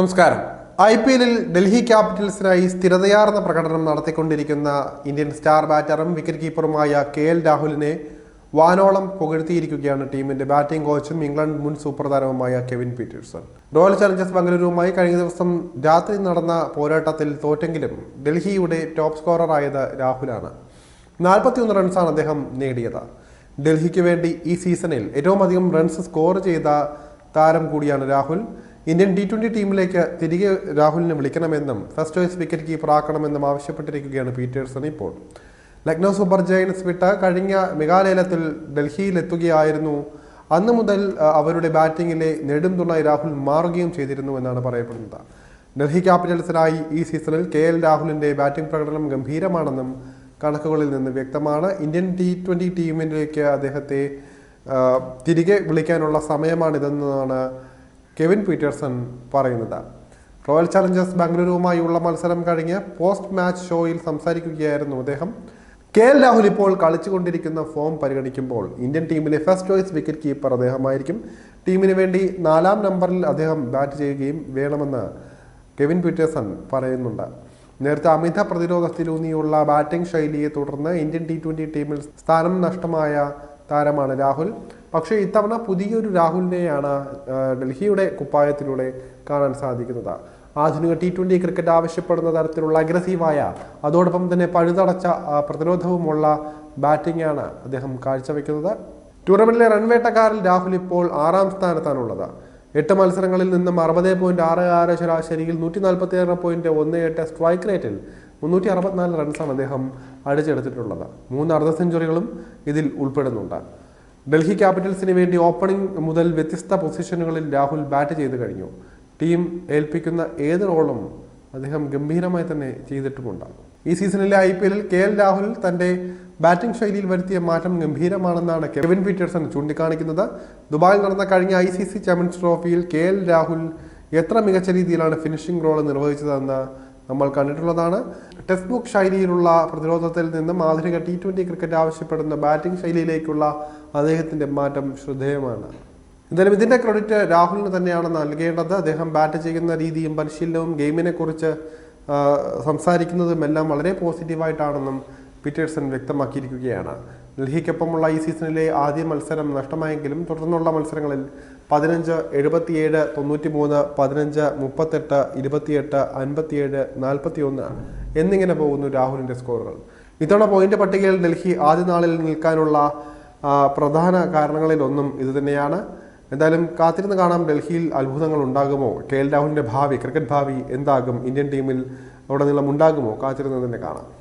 നമസ്കാരം. I P എല്ലിൽ ഡൽഹി ക്യാപിറ്റൽസിനായി സ്ഥിരതയാർന്ന പ്രകടനം നടത്തിക്കൊണ്ടിരിക്കുന്ന ഇന്ത്യൻ സ്റ്റാർ ബാറ്ററും വിക്കറ്റ് കീപ്പറുമായ കെ എൽ രാഹുലിനെ വാനോളം പുകഴ്ത്തിയിരിക്കുകയാണ് ടീമിന്റെ ബാറ്റിംഗ് കോച്ചും ഇംഗ്ലണ്ട് മുൻ സൂപ്പർ താരവുമായ കെവിൻ പീറ്റേഴ്സൺ. റോയൽ ചലഞ്ചേഴ്സ് ബംഗളൂരുവുമായി കഴിഞ്ഞ ദിവസം രാത്രി നടന്ന പോരാട്ടത്തിൽ തോറ്റെങ്കിലും ഡൽഹിയുടെ ടോപ്പ് സ്കോററായത് രാഹുലാണ്. നാൽപ്പത്തിയൊന്ന് റൺസാണ് അദ്ദേഹം നേടിയത്. ഡൽഹിക്ക് വേണ്ടി ഈ സീസണിൽ ഏറ്റവും അധികം റൺസ് സ്കോർ ചെയ്ത താരം കൂടിയാണ് രാഹുൽ. ഇന്ത്യൻ ടി ട്വന്റി ടീമിലേക്ക് തിരികെ രാഹുലിനെ വിളിക്കണമെന്നും ഫസ്റ്റ് ചോയ്സ് വിക്കറ്റ് കീപ്പർ ആക്കണമെന്നും ആവശ്യപ്പെട്ടിരിക്കുകയാണ് പീറ്റേഴ്സൺ ഇപ്പോൾ. ലക്നൗ സൂപ്പർ ജയൻസ് വിട്ട് കഴിഞ്ഞ മെഗാലയത്തിൽ ഡൽഹിയിലെത്തുകയായിരുന്നു. അന്ന് മുതൽ അവരുടെ ബാറ്റിങ്ങിലെ നെടും തുണായി രാഹുൽ മാറുകയും ചെയ്തിരുന്നു എന്നാണ് പറയപ്പെടുന്നത്. ഡൽഹി ക്യാപിറ്റൽസിനായി ഈ സീസണിൽ കെ എൽ രാഹുലിന്റെ ബാറ്റിംഗ് പ്രകടനം ഗംഭീരമാണെന്നും കണക്കുകളിൽ നിന്ന് വ്യക്തമാണ്. ഇന്ത്യൻ ടി ട്വന്റി ടീമിലേക്ക് അദ്ദേഹത്തെ തിരികെ വിളിക്കാനുള്ള സമയമാണിതെന്നാണ് കെവിൻ പീറ്റേഴ്സൺ പറയുന്നത്. റോയൽ ചലഞ്ചേഴ്സ് ബാംഗ്ലൂരുവുമായുള്ള മത്സരം കഴിഞ്ഞ് പോസ്റ്റ് മാച്ച് ഷോയിൽ സംസാരിക്കുകയായിരുന്നു അദ്ദേഹം കെ എൽ രാഹുൽ ഇപ്പോൾ കളിച്ചുകൊണ്ടിരിക്കുന്ന ഫോം പരിഗണിക്കുമ്പോൾ ഇന്ത്യൻ ടീമിലെ ഫസ്റ്റ് ചോയ്സ് വിക്കറ്റ് കീപ്പർ അദ്ദേഹമായിരിക്കും. ടീമിന് വേണ്ടി നാലാം നമ്പറിൽ അദ്ദേഹം ബാറ്റ് ചെയ്യുകയും വേണമെന്ന് കെവിൻ പീറ്റേഴ്സൺ പറയുന്നുണ്ട്. നേരത്തെ അമിത പ്രതിരോധത്തിലൂന്നിയുള്ള ബാറ്റിംഗ് ശൈലിയെ തുടർന്ന് ഇന്ത്യൻ ടി ട്വന്റി ടീമിൽ സ്ഥാനം നഷ്ടമായ താരമാണ് രാഹുൽ. പക്ഷേ ഇത്തവണ പുതിയൊരു രാഹുലിനെയാണ് ഡൽഹിയുടെ കുപ്പായത്തിലൂടെ കാണാൻ സാധിക്കുന്നത്. ആധുനിക ടി ട്വന്റി ക്രിക്കറ്റ് ആവശ്യപ്പെടുന്ന തരത്തിലുള്ള അഗ്രസീവായ അതോടൊപ്പം തന്നെ പഴുതടച്ച പ്രതിരോധവുമുള്ള ബാറ്റിംഗാണ് അദ്ദേഹം കാഴ്ചവെക്കുന്നത്. ടൂർണമെന്റിലെ റൺവേട്ടക്കാരിൽ രാഹുൽ ഇപ്പോൾ ആറാം സ്ഥാനത്താണുള്ളത്. എട്ട് മത്സരങ്ങളിൽ നിന്നും അറുപത് പോയിന്റ് ആറ് ആറ് ശരാശരിയിൽ നൂറ്റി നാൽപ്പത്തി ആറ് പോയിന്റ് ഒന്ന് എട്ട് സ്ട്രൈക്ക് റേറ്റിൽ മുന്നൂറ്റി അറുപത്തിനാല് റൺസാണ് അദ്ദേഹം അടിച്ചെടുത്തിട്ടുള്ളത്. മൂന്ന് അർദ്ധ സെഞ്ചുറികളും ഇതിൽ ഉൾപ്പെടുന്നുണ്ട്. ഡൽഹി ക്യാപിറ്റൽസിന് വേണ്ടി ഓപ്പണിംഗ് മുതൽ വ്യത്യസ്ത പൊസിഷനുകളിൽ രാഹുൽ ബാറ്റ് ചെയ്ത് കഴിഞ്ഞു. ടീം ഏൽപ്പിക്കുന്ന ഏത് റോളും അദ്ദേഹം ഗംഭീരമായി തന്നെ ചെയ്തിട്ടുമുണ്ട് ഈ സീസണിലെ ഐ പി എല്ലിൽ കെ എൽ രാഹുൽ തന്റെ ബാറ്റിംഗ് ശൈലിയിൽ വരുത്തിയ മാറ്റം ഗംഭീരമാണെന്നാണ് കെവിൻ പീറ്റേഴ്സൺ ചൂണ്ടിക്കാണിക്കുന്നത്. ദുബായിൽ നടന്ന കഴിഞ്ഞ ഐ സി സി ചാമ്പ്യൻസ് ട്രോഫിയിൽ കെ എൽ രാഹുൽ എത്ര മികച്ച രീതിയിലാണ് ഫിനിഷിംഗ് റോൾ നിർവഹിച്ചതെന്ന് നമ്മൾ കണ്ടിട്ടുള്ളതാണ്. ടെക്സ്റ്റ് ബുക്ക് ശൈലിയിലുള്ള പ്രതിരോധത്തിൽ നിന്നും ആധുനിക ടി ട്വന്റി ക്രിക്കറ്റ് ആവശ്യപ്പെടുന്ന ബാറ്റിംഗ് ശൈലിയിലേക്കുള്ള അദ്ദേഹത്തിന്റെ മാറ്റം ശ്രദ്ധേയമാണ്. എന്തായാലും ഇതിന്റെ ക്രെഡിറ്റ് രാഹുലിന് തന്നെയാണ് നൽകേണ്ടത്. അദ്ദേഹം ബാറ്റ് ചെയ്യുന്ന രീതിയും പരിശീലനവും ഗെയിമിനെക്കുറിച്ച് സംസാരിക്കുന്നതും എല്ലാം വളരെ പോസിറ്റീവായിട്ടാണെന്നും പീറ്റേഴ്സൺ വ്യക്തമാക്കിയിരിക്കുകയാണ്. ഡൽഹിക്കൊപ്പമുള്ള ഈ സീസണിലെ ആദ്യ മത്സരം നഷ്ടമായെങ്കിലും തുടർന്നുള്ള മത്സരങ്ങളിൽ പതിനഞ്ച് എഴുപത്തിയേഴ് തൊണ്ണൂറ്റി മൂന്ന് പതിനഞ്ച് മുപ്പത്തെട്ട് ഇരുപത്തിയെട്ട് അൻപത്തിയേഴ് നാൽപ്പത്തി ഒന്ന് എന്നിങ്ങനെ പോകുന്നു രാഹുലിന്റെ സ്കോറുകൾ. ഇത്തവണ പോയിന്റ് പട്ടികയിൽ ഡൽഹി ആദ്യ നാളിൽ നിൽക്കാനുള്ള പ്രധാന കാരണങ്ങളിലൊന്നും ഇതുതന്നെയാണ്. എന്തായാലും കാത്തിരുന്ന് കാണാം ഡൽഹിയിൽ അത്ഭുതങ്ങൾ ഉണ്ടാകുമോ? കെ എൽ രാഹുലിന്റെ ഭാവി ക്രിക്കറ്റ് ഭാവി എന്താകും? ഇന്ത്യൻ ടീമിൽ ഉടനീളം ഉണ്ടാകുമോ? കാത്തിരുന്ന് തന്നെ കാണാം.